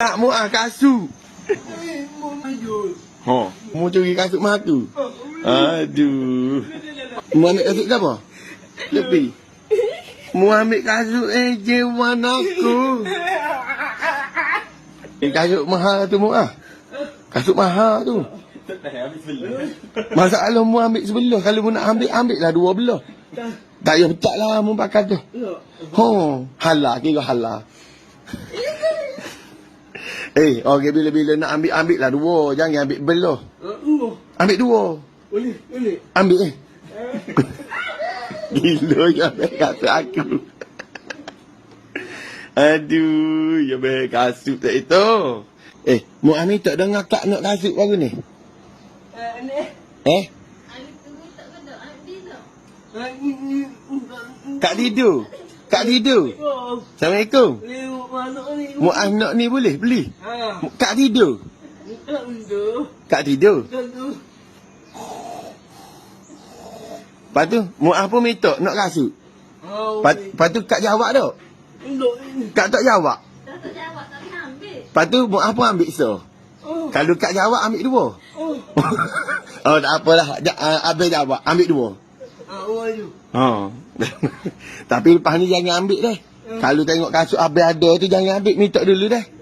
Tak mu ah kasut. Ha, mu curi kasut mah tu. Aduh. Mu ambil kasut ke apa? Lebih. Mu ambil kasut eh jewan aku. Eh kasut mahal tu mu ah. Kasut mahal tu. Masalah mu ambil sebelah. Kalau mu nak ambil, ambil lah dua belah. Tak payah petak lah mu pakai tu. Ho, halal kira halal. Eh, okey bila-bila nak ambil ambil lah dua, jangan ambil belah. Ambil dua. Boleh, boleh. Ambil eh. Gila ya kata aku. Aduh, ya be kasut tak itu. Eh, mu ani tak dengar kak nak kasut baru ni. Eh, ni. Eh. Eh, kak tidur. Kak. Oh, Assalamualaikum. Mana ni? Mu anak ni boleh beli. Ha. Kak tidur. Tak. Kak tidur. Tak tu. Lepas tu, mu apa minta nak kasut. Ha, Lepas, lepas tu kak jawab tak? Ini. Kak tak jawab. Tak tak jawab tak boleh ambil. Lepas tu, mu apa ambil so? Oh, Kalau kak jawab, ambil dua. oh. oh, tak apalah. Ja, uh, Abang jawab, ambil dua. Ha, baju. Ha. Tapi lepas ni jangan ambil deh. Kalau tengok kasut abang ada tu jangan ambil, minta dulu deh.